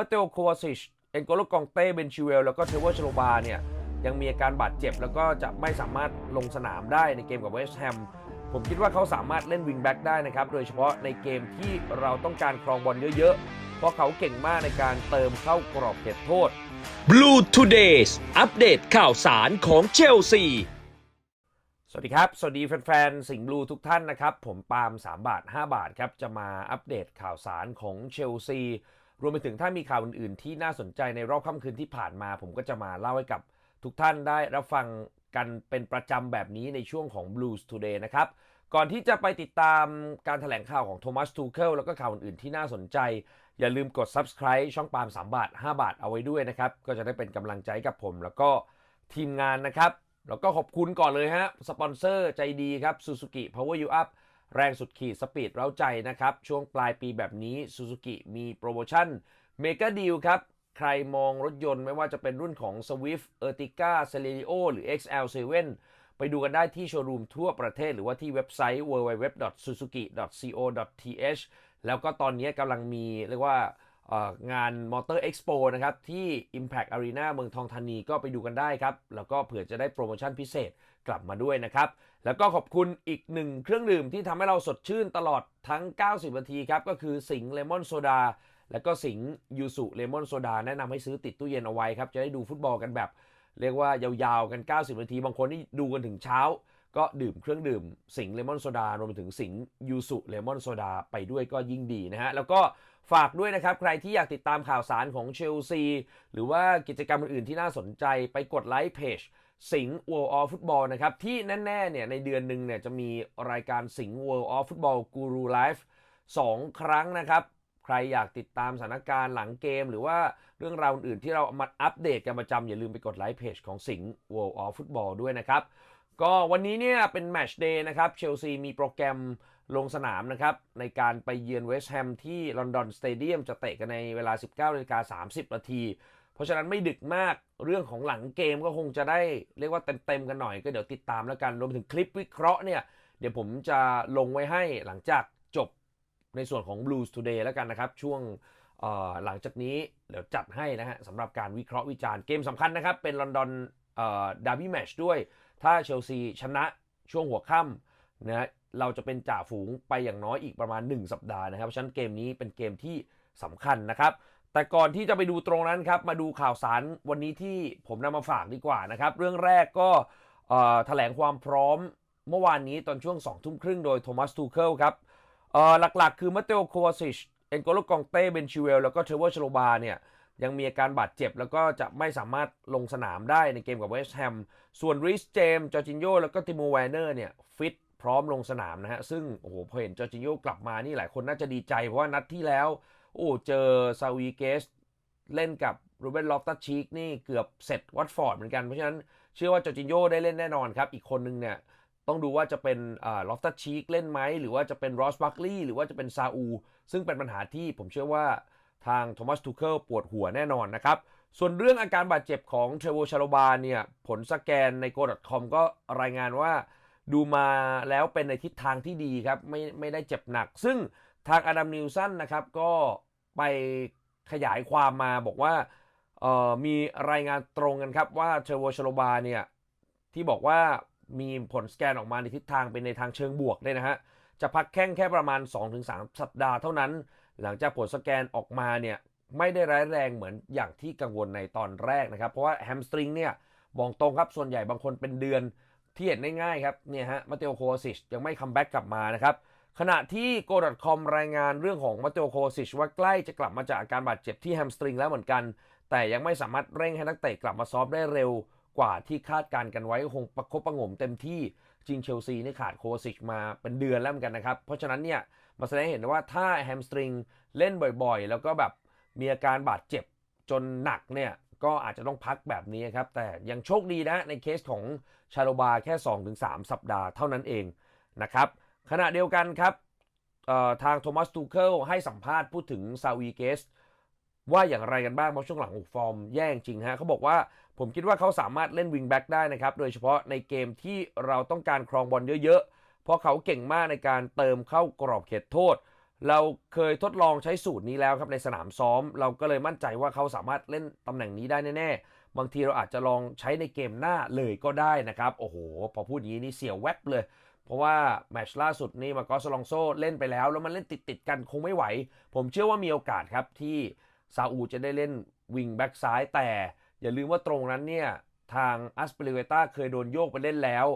มาเตโอโควาซิช เอ็นโกโลกองเต้ เบนชิเวล แล้วก็เทเวอร์ชโลบาเนี่ย ยังมีอาการบาดเจ็บ แล้วก็จะไม่สามารถลงสนามได้ในเกมกับเวสต์แฮม ผมคิดว่าเขาสามารถเล่นวิงแบ็กได้นะครับ โดยเฉพาะในเกมที่เราต้องการครองบอลเยอะ ๆ เพราะเขาเก่งมากในการเติมเข้ากรอบเขตโทษ Blue Todays อัปเดตข่าวสารของเชลซี สวัสดีครับ สวัสดีแฟนๆ สิงห์บลูทุกท่านนะครับ ผมปาล์ม3บาท 5 บาทครับ จะมาอัปเดตข่าวสารของเชลซี รวมไปถึงถ้ามีข่าวอื่นๆ ที่น่าสนใจในรอบค่ำคืนที่ผ่านมา ผมก็จะมาเล่าให้กับทุกท่านได้รับฟังกันเป็นประจำแบบนี้ในช่วงของ Blues Today นะครับ ก่อนที่จะไปติดตามการถแถลงข่าวของโทมัสทูเคิลแล้วก็ข่าวอื่นๆที่น่าสนใจ อย่าลืมกด subscribe ช่องปาล์ม3 บาท 5 บาทเอาไว้ด้วยนะครับ ก็จะได้เป็นกำลังใจกับผมแล้วก็ทีมงานนะครับ แล้วก็ขอบคุณก่อนเลยฮะ สปอนเซอร์ใจดีครับ Suzuki Power You Up แรงสุดขีดสปีดเร้าใจนะครับ ช่วงปลายปีแบบนี้ Suzuki มีโปรโมชั่น Mega Deal ครับ ใครมองรถยนต์ไม่ว่าจะเป็นรุ่นของ Swift Ertiga Celerio หรือ XL7 ไปดูกันได้ที่โชว์รูมทั่วประเทศหรือว่าที่เว็บไซต์ www.suzuki.co.th แล้วก็ตอนนี้กำลังมีเรียกว่าเอ่องาน Motor Expo นะครับ ที่ Impact Arena เมืองทองธานีก็ไปดูกันได้ครับ แล้วก็เผื่อจะได้โปรโมชั่นพิเศษ กลับมาด้วยนะครับ แล้วก็ขอบคุณอีกหนึ่งเครื่องดื่มที่ทำให้เราสดชื่นตลอดทั้ง 90 นาทีครับ ก็คือสิงเลมอนโซดาแล้วก็สิงยูสุเลมอนโซดาแนะนำให้ซื้อติดตู้เย็นเอาไว้ครับ จะได้ดูฟุตบอลกันแบบ เรียกว่ายาวๆกัน 90 นาที บางคนที่ดูกันถึงเช้า ก็ดื่มเครื่องดื่มสิงเลมอนโซดารวมไปถึงสิงยูสุเลมอนโซดาไปด้วยก็ยิ่งดีนะฮะแล้วก็ฝากด้วยนะครับ ใครที่อยากติดตามข่าวสารของเชลซีหรือว่ากิจกรรมอื่นๆที่น่าสนใจไปกดไลค์เพจ สิงห์ World of Football นะครับ ที่แน่ๆเนี่ยในเดือนหนึ่งเนี่ยจะมีรายการสิงห์ World of Football Guru Live 2 ครั้งนะครับ ใครอยากติดตามสถานการณ์หลังเกม หรือว่าเรื่องราวอื่นๆที่เรามาอัปเดตกันประจำอย่าลืมไปกดไลค์เพจของสิงห์ World of Football ด้วยนะครับ ก็วันนี้เนี่ยเป็นแมชเดย์นะครับเชลซีมีโปรแกรมลงสนามนะครับ ในการไปเยือนเวสต์แฮมที่ลอนดอนสเตเดียมจะเตะกันในเวลา 19นาฬิกา30นาที เพราะฉะนั้นไม่ดึกมากเรื่องของหลังเกมก็คงจะได้เรียกว่าเต็มๆกันหน่อยก็เดี๋ยวติดตามแล้วกันรวมถึงคลิปวิเคราะห์เนี่ย เดี๋ยวผมจะลงไว้ให้หลังจากจบในส่วนของ Blues Today แล้วกันนะครับ ช่วงหลังจากนี้เดี๋ยวจัดให้นะฮะสำหรับการวิเคราะห์วิจารณ์เกมสำคัญนะครับ เป็นลอนดอนดาร์บี้แมชด้วย ถ้าเชลซีชนะช่วงหัวค่ำนะฮะเราจะเป็นจ่าฝูงไปอย่างน้อยอีกประมาณ 1 สัปดาห์นะครับเพราะฉะนั้นเกมนี้เป็นเกมที่สำคัญนะครับ แต่ก่อนที่จะไปดูตรงนั้นครับ มาดูข่าวสารวันนี้ที่ผมนำมาฝากดีกว่านะครับ เรื่องแรกก็แถลงความพร้อมเมื่อวานนี้ตอนช่วง 2 ทุ่มครึ่งโดยโทมัสทูเคิลครับหลักๆ คือมาเตโอโควาซิชเอ็นโกโลกองเต้เบนชิเวลแล้วก็เทเวอร์ชโลบาเนี่ยยังมีอาการบาดเจ็บ แล้วก็จะไม่สามารถลงสนามได้ในเกมกับเวสต์แฮม ส่วนริสเจมจอร์จินโยแล้วก็ติโมแวนเนอร์เนี่ยฟิตพร้อมลงสนามนะฮะ ซึ่งโอ้โหพอเห็นจอร์จินโยกลับมานี่หลายคนน่าจะดีใจเพราะว่านัดที่แล้ว โอ้เจอซาวีเกสเล่นกับรูเบนลอฟตัสชีกนี่เกือบเสร็จวัตฟอร์ดเหมือนกัน เพราะฉะนั้นเชื่อว่าจอร์จินโยได้เล่นแน่นอนครับ อีกคนนึงเนี่ยต้องดูว่าจะเป็นลอฟตัสชีกเล่นไหม หรือว่าจะเป็นรอสบัคลีย์หรือว่าจะเป็นซาอู ซึ่งเป็นปัญหาที่ผมเชื่อว่าทางโทมัสทูเคิลปวดหัวแน่นอนนะครับ ส่วนเรื่องอาการบาดเจ็บของเทรโวชาโลบาเนี่ยผลสแกนใน go.com ก็รายงานว่าดูมาแล้วเป็นในทิศทางที่ดีครับไม่ไม่ได้เจ็บหนัก ซึ่งทางอดัมนิวสันนะครับก็ ไปขยายความมาบอกว่าเอ่อมีรายงานตรงกันครับว่าเทรโวชโลบาเนี่ยที่บอกว่ามีผลสแกนออกมาในทิศทางเป็นในทางเชิงบวกเลยนะฮะจะพักแข้งแค่ประมาณ 2-3 สัปดาห์เท่านั้น หลังจากผลสแกนออกมาเนี่ยไม่ได้ร้ายแรงเหมือนอย่างที่กังวลในตอนแรกนะครับ เพราะว่าแฮมสตริงเนี่ยบอกตรงครับส่วนใหญ่บางคนเป็นเดือนที่เห็นง่ายๆครับเนี่ยฮะมาเตโอโคซิชยังไม่คัมแบ็กกลับมานะครับ ขณะที่ go.com รายงานเรื่องของมาเตโคซิชว่าใกล้จะกลับมาจากอาการบาดเจ็บที่แฮมสตริงแล้วเหมือนกัน แต่ยังไม่สามารถเร่งให้นักเตะกลับมาซ้อมได้เร็วกว่าที่คาดการกันไว้คงประคบประงมเต็มที่จริงเชลซีนี่ขาดโคซิชมาเป็นเดือนแล้วเหมือนกันนะครับ เพราะฉะนั้นเนี่ยมาแสดงเห็นว่าถ้าแฮมสตริงเล่นบ่อยๆ แล้วก็แบบมีอาการบาดเจ็บจนหนักเนี่ยก็อาจจะต้องพักแบบนี้ครับ แต่ยังโชคดีนะในเคสของชาโลบาแค่ 2-3 สัปดาห์เท่านั้นเองนะครับ ขณะเดียวกันครับทางโทมัสทูเคิลให้สัมภาษณ์พูดถึงซาวีเกสว่าอย่างไรกันบ้างเพราะช่วงหลังฟอร์มแย่จริงฮะเขาบอกว่าผมคิดว่าเขาสามารถเล่นวิงแบ็กได้นะครับ โดยเฉพาะในเกมที่เราต้องการครองบอลเยอะๆ เพราะเขาเก่งมากในการเติมเข้ากรอบเขตโทษ เราเคยทดลองใช้สูตรนี้แล้วครับในสนามซ้อม เราก็เลยมั่นใจว่าเขาสามารถเล่นตำแหน่งนี้ได้แน่ๆ บางทีเราอาจจะลองใช้ในเกมหน้าเลยก็ได้นะครับ โอ้โห พอพูดอย่างนี้นี่เสียวแวบเลย เพราะว่าแมชล่าสุดนี่มาโกอสลองโซเล่นไปแล้ว แล้วมันเล่นติดๆกันคงไม่ไหว ผมเชื่อว่ามีโอกาสครับที่ซาอูจะได้เล่นวิงแบ็กซ้ายแต่อย่าลืมว่าตรงนั้นเนี่ย ทางอัสเปริเวต้าเคยโดนโยกไปเล่นแล้ว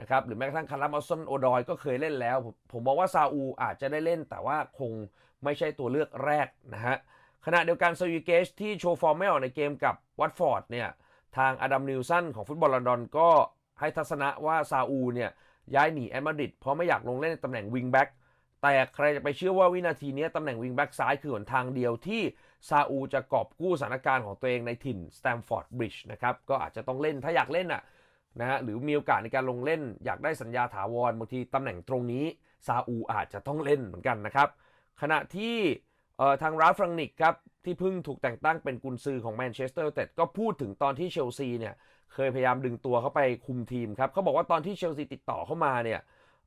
นะครับหรือแม้กระทั่งคาร์ลมอสซอนโอดอยก็เคยเล่นแล้ว ผมผมองว่าซาอูอาจจะได้เล่น แต่ว่าคงไม่ใช่ตัวเลือกแรกนะฮะขณะเดียวกันซาวิเกชที่โชว์ฟอร์มไม่ออกในเกมกับวัตฟอร์ดเนี่ยทางอดัมนิวสันของฟุตบอลลอนดอนก็ให้ทัศนะว่าซาอูเนี่ย ย้ายหนีแอตมาดริดเพราะไม่อยากลงเล่นในตำแหน่งวิงแบ็กแต่ใครจะไปเชื่อว่าวินาทีนี้ตำแหน่งวิงแบ็กซ้ายคือหนทางเดียวที่ซาอูจะกอบกู้สถานการณ์ของตัวเองในถิ่นสแตมฟอร์ดบริดจ์นะครับก็อาจจะต้องเล่นถ้าอยากเล่นอะนะฮะหรือมีโอกาสในการลงเล่น อยากได้สัญญาถาวรบางทีตำแหน่งตรงนี้ซาอูอาจจะต้องเล่นเหมือนกันนะครับ ขณะที่ทางราฟรังนิกครับที่เพิ่งถูกแต่งตั้งเป็นกุนซือของแมนเชสเตอร์แต่ก็พูดถึงตอนที่เชลซีเนี่ย เคยพยายามดึงตัวเข้าไปคุมทีมครับเขาบอกว่าตอนที่เชลซีติดต่อเข้ามาเนี่ย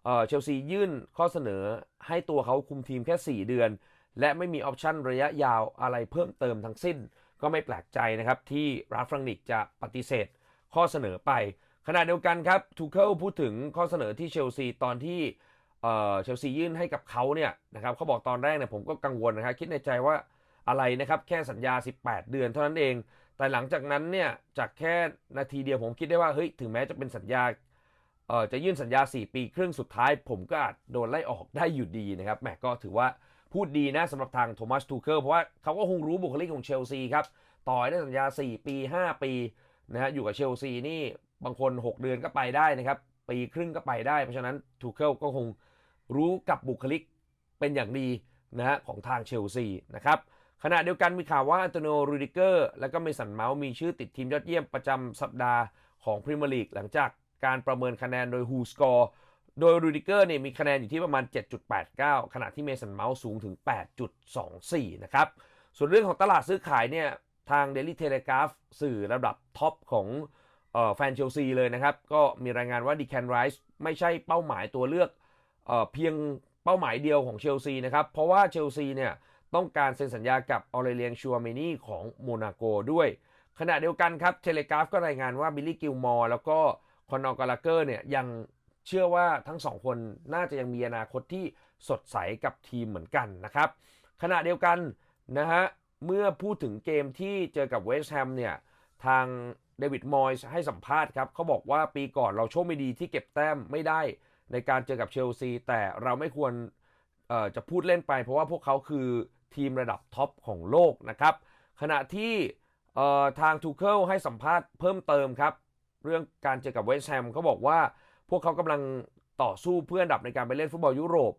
เอ่อเชลซียื่นข้อเสนอให้ตัวเขาคุมทีมแค่ 4 เดือน และไม่มีออปชั่นระยะยาวอะไรเพิ่มเติมทั้งสิ้น ก็ไม่แปลกใจนะครับ ที่ราฟรังนิกจะปฏิเสธ ข้อเสนอไป ขณะเดียวกันครับทูเคิลพูดถึงข้อเสนอที่เชลซีตอนที่เอ่อเชลซียื่นให้กับเขาเนี่ยนะครับเขาบอกตอนแรกเนี่ยผมก็กังวลนะครับคิดในใจว่าอะไรนะครับแค่สัญญา 18 เดือนเท่านั้นเอง แต่หลังจากนั้นเนี่ยจากแค่นาทีเดียวผมคิดได้ว่าเฮ้ยถึงแม้จะเป็นสัญญาเอ่อจะยื่นสัญญา 4 ปีครึ่งสุดท้าย ผมก็อาจโดนไล่ออกได้อยู่ดีนะครับแหมก็ถือว่าพูดดีนะสำหรับทางโทมัสทูเคิลเพราะว่าเขาก็คงรู้บุคลิกของเชลซีครับ ต่อให้ได้สัญญา 4 ปี 5 ปีนะฮะอยู่กับเชลซีนี่บางคน 6 เดือนก็ไปได้นะครับ ปีครึ่งก็ไปได้ เพราะฉะนั้นทูเคิลก็คงรู้กับบุคลิกเป็นอย่างดีนะฮะของทางเชลซีนะครับ ขณะเดียวกันมีข่าวว่าอันโตโนรูดิเกอร์และก็เมสันเมาส์มีชื่อติดทีมยอดเยี่ยมประจำสัปดาห์ของพรีเมียร์ลีกหลังจากการประเมินคะแนนโดย Who Score โดยรูดิเกอร์เนี่ยมีคะแนนอยู่ที่ประมาณ 7.89 ขณะที่เมสันเมาส์สูงถึง 8.24 นะครับ ส่วนเรื่องของตลาดซื้อขายเนี่ยทาง Daily Telegraph สื่อระดับท็อปของออแฟนเชลซีเลยนะครับ ก็มีรายงานว่าดีแคนไรส์ไม่ใช่เป้าหมายตัวเลือกเออเพียงเป้าหมายเดียวของเชลซีนะครับ เพราะว่าเชลซีเนี่ย ต้องการเซ็นสัญญากับออเรเลียงชัวเมนี่ของโมนาโกด้วย ขณะเดียวกันครับเทเลกราฟก็รายงานว่าบิลลี่กิลมอร์แล้วก็คอนอร์กาลาเกอร์เนี่ยยังเชื่อว่าทั้งสองคนน่าจะยังมีอนาคตที่สดใสกับทีมเหมือนกันนะครับ ขณะเดียวกันนะฮะเมื่อพูดถึงเกมที่เจอกับเวสต์แฮมเนี่ยทางเดวิดมอยส์ให้สัมภาษณ์ครับเขาบอกว่าปีก่อนเราโชคไม่ดีที่เก็บแต้มไม่ได้ในการเจอกับเชลซีแต่เราไม่ควรเอ่อจะพูดเล่นไปเพราะว่าพวกเขาคือ ทีมระดับท็อปของโลกนะครับ ขณะที่ทางทูเคิลให้สัมภาษณ์เพิ่มเติมครับ เรื่องการเจอกับเวสต์แฮมเขาบอกว่าพวกเขากำลังต่อสู้เพื่ออันดับในการไปเล่นฟุตบอลยุโรป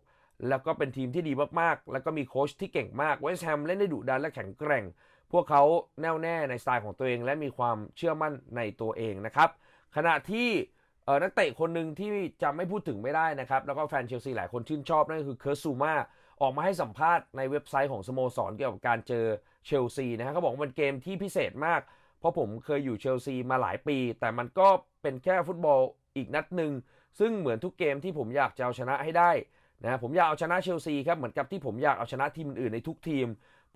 แล้วก็เป็นทีมที่ดีมากๆ แล้วก็มีโค้ชที่เก่งมากเวสต์แฮมเล่นได้ดุดันและแข็งแกร่ง พวกเขาแน่วแน่ในสไตล์ของตัวเอง และมีความเชื่อมั่นในตัวเองนะครับ ขณะที่นักเตะคนหนึ่งที่จะไม่พูดถึงไม่ได้นะครับ แล้วก็แฟนเชลซีหลายคนชื่นชอบนั่นก็คือเคิร์ซูมา ออกมาให้สัมภาษณ์ในเว็บไซต์ของสโมสรเกี่ยวกับการเจอเชลซีนะฮะเขาบอกว่ามันเกมที่พิเศษมาก เพราะผมเคยอยู่เชลซีมาหลายปี แต่มันก็เป็นแค่ฟุตบอลอีกนัดหนึ่งซึ่งเหมือนทุกเกมที่ผมอยากจะเอาชนะให้ได้นะผมอยากเอาชนะเชลซีครับเหมือนกับที่ผมอยากเอาชนะทีมอื่นในทุกทีม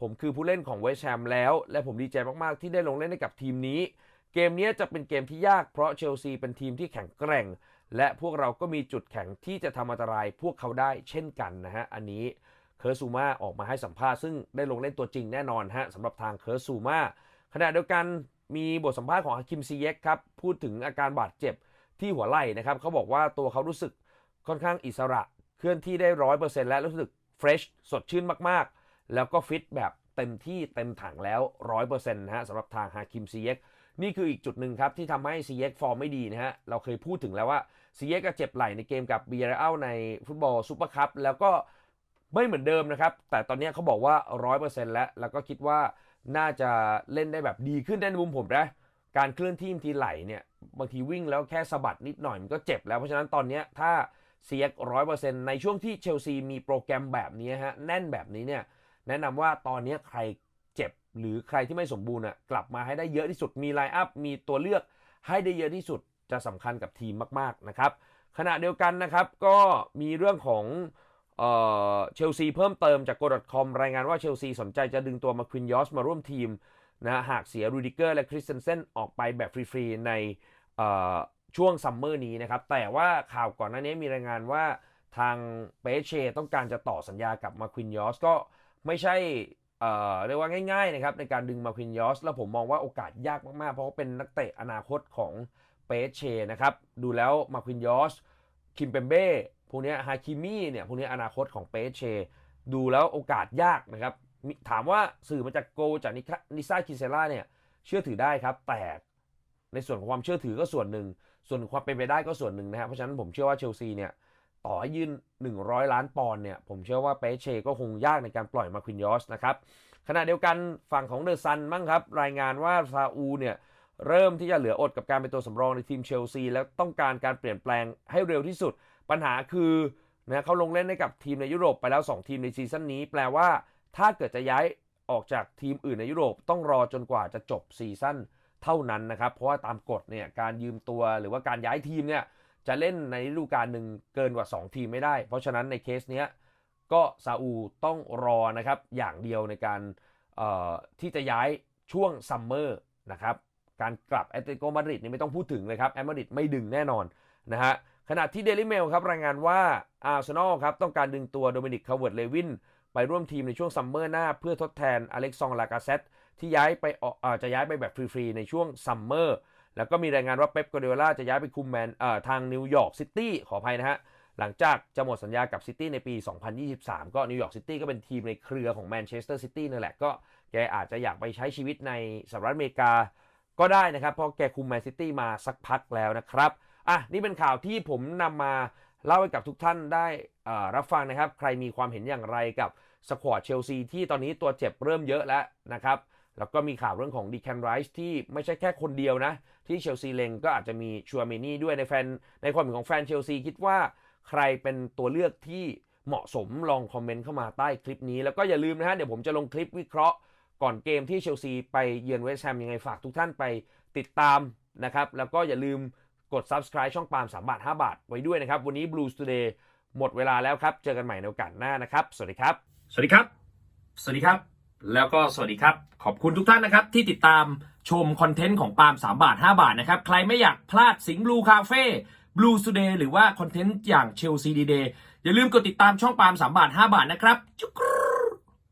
ผมคือผู้เล่นของเวสต์แฮมแล้ว และผมดีใจมากๆที่ได้ลงเล่นให้กับทีมนี้ เกมนี้จะเป็นเกมที่ยากเพราะเชลซีเป็นทีมที่แข็งแกร่ง และพวกเราก็มีจุดแข็งที่จะทำอันตรายพวกเขาได้เช่นกันนะฮะอันนี้ เคอร์ซูมาออกมาให้สัมภาษณ์ซึ่งได้ลงเล่นตัวจริงแน่นอนฮะสำหรับทางเคอร์ซูมาขณะเดียวกันมีบทสัมภาษณ์ของฮาคิมซีเยกครับ พูดถึงอาการบาดเจ็บที่หัวไหล่นะครับเขาบอกว่าตัวเขารู้สึกค่อนข้างอิสระเคลื่อนที่ได้ร้อยเปอร์เซ็นต์และรู้สึกเฟรชสดชื่นมากๆ แล้วก็ฟิตแบบเต็มที่เต็มถังแล้ว100%นต์นะฮะสำหรับทางฮาคิมซีเยกนี่คืออีกจุดหนึ่งครับ ที่ทำให้ซีเยกฟอร์มไม่ดีนะฮะ เราเคยพูดถึงแล้วว่าซีเยกก็เจ็บไหล่ในเกมกับบีอาในฟุตบอลซูเปอร์คัพแล้วก็ ไม่เหมือนเดิมนะครับ แต่ตอนนี้เขาบอกว่า 100%แล้ว แล้วก็คิดว่าน่าจะเล่นได้แบบดีขึ้นในมุมผมนะการเคลื่อนที่ทีไหลเนี่ยบางทีวิ่งแล้วแค่สะบัดนิดหน่อยมันก็เจ็บแล้ว เพราะฉะนั้นตอนนี้ถ้าเซียกร้อยเปอร์เซ็นต์ในช่วงที่เชลซีมีโปรแกรมแบบนี้ฮะแน่นแบบนี้เนี่ยแนะนำว่าตอนนี้ใครเจ็บหรือใครที่ไม่สมบูรณ์อะกลับมาให้ได้เยอะที่สุดมีไลน์อัพมีตัวเลือกให้ได้เยอะที่สุดจะสำคัญกับทีมมาก ๆ นะครับ ขณะเดียวกันนะครับก็มีเรื่องของ เชลซีเพิ่มเติมจาก go.com รายงานว่าเชลซีสนใจจะดึงตัวมาควินยอสมาร่วมทีมนะหากเสียรูดิเกอร์และคริสเตนเซนออกไปแบบฟรีๆในช่วงซัมเมอร์นี้นะครับ แต่ว่าข่าวก่อนหน้านี้มีรายงานว่าทางเปเชต้องการจะต่อสัญญากับมาควินยอสก็ไม่ใช่เรียกว่าง่ายๆนะครับในการดึงมาควินยอสแล้วผมมองว่าโอกาสยากมากๆ เพราะว่าเป็นนักเตะอนาคตของเปเชนะครับ ดูแล้วมาควินยอสคิมเปมเบ้ วกนี้ฮาคิมี่เนี่ยพวกนี้อนาคตของเปเช ดูแล้วโอกาสยากนะครับ ถามว่าสื่อมาจากโกจากนิคนิซ่าคิเซล่าเนี่ยเชื่อถือได้ครับ แต่ในส่วนของความเชื่อถือก็ส่วนหนึ่ง ส่วนความเป็นไปได้ก็ส่วนหนึ่งนะครับเพราะฉะนั้นผมเชื่อว่าเชลซีเนี่ยต่อให้ยื่น 100 ล้านปอนด์เนี่ยผมเชื่อว่าเปเชก็คงยากในการปล่อยมาควินยอสนะครับขณะเดียวกันฝั่งของเดอะซันมั่งครับ รายงานว่าซาอูเนี่ยเริ่มที่จะเหลืออดกับการเป็นตัวสำรองในทีมเชลซี แล้วต้องการการเปลี่ยนแปลงให้เร็วที่สุด ปัญหาคือนะเขาลงเล่นให้กับทีมในยุโรปไปแล้ว 2 ทีมในซีซั่นนี้ แปลว่าถ้าเกิดจะย้ายออกจากทีมอื่นในยุโรปต้องรอจนกว่าจะจบซีซั่นเท่านั้นนะครับ เพราะว่าตามกฎเนี่ยการยืมตัวหรือว่าการย้ายทีมเนี่ยจะเล่นในฤดูกาลหนึ่งเกินกว่า 2 ทีมไม่ได้ เพราะฉะนั้นในเคสเนี้ยก็ซาอูต้องรอนะครับอย่างเดียวในการที่จะย้ายช่วงซัมเมอร์นะครับการกลับแอตเลติโกมาดริดนี่ไม่ต้องพูดถึงเลยครับแอตมาดริดไม่ดึงแน่นอนนะฮะ ขณะที่เดลิเมลครับรายงานว่าอาร์เซนอลครับต้องการดึงตัวโดมินิกคาร์เวิร์ดเลวินไปร่วมทีมในช่วงซัมเมอร์หน้าเพื่อทดแทนอเล็กซองลากาเซตที่ย้ายไปออกจะย้ายไปแบบฟรีๆในช่วงซัมเมอร์แล้วก็มีรายงานว่าเป๊ปก u เดล่าจะย้ายไปคุมแมนทางนิวยอร์กซิตี้ขออภัยนะฮะ หลังจากจะหมดสัญญากับซิตี้ในปี 2023 ก็นิวยอร์กซิตี้ก็เป็นทีมในเครือของแมนเชสเตอร์ซิตี้นั่นแหละก็แกอาจจะอยากไปใช้ชีวิตในสหรัฐอเมริกาก็ได้นะครับ เพราะแกคุมแมนซิตี้มาสักพักแล้วนะครับ อะนี่เป็นข่าวที่ผมนำมาเล่าให้กับทุกท่านได้รับฟังนะครับ ใครมีความเห็นอย่างไรกับสควอตเชลซีที่ตอนนี้ตัวเจ็บเริ่มเยอะแล้วนะครับแล้วก็มีข่าวเรื่องของดีแคนไรส์ที่ไม่ใช่แค่คนเดียวนะ ที่เชลซีเลงก็อาจจะมีชัวเมนี่ด้วยในแฟนในความเห็นของแฟนเชลซีคิดว่าใครเป็นตัวเลือกที่เหมาะสมลองคอมเมนต์เข้ามาใต้คลิปนี้ แล้วก็อย่าลืมนะฮะเดี๋ยวผมจะลงคลิปวิเคราะห์ก่อนเกมที่เชลซีไปเยือนเวสต์แฮมยังไงฝากทุกท่านไปติดตามนะครับแล้วก็อย่าลืม กด subscribe ช่องปาล์ม3บาท 5 บาท ไว้ด้วยนะครับ วันนี้ Blues Today หมดเวลาแล้วครับ เจอกันใหม่ในโอกาสหน้านะครับ สวัสดีครับ สวัสดีครับ สวัสดีครับ แล้วก็สวัสดีครับ ขอบคุณทุกท่านนะครับ ที่ติดตามชมคอนเทนต์ของปาล์ม3บาท 5 บาทนะครับ ใครไม่อยากพลาดสิงห์บลูคาเฟ่บลูสเดย์หรือว่าคอนเทนต์อย่างเชลซีดีเดย์อย่าลืมกดติดตามช่องปาล์ม3บาท 5 บาทนะครับจุก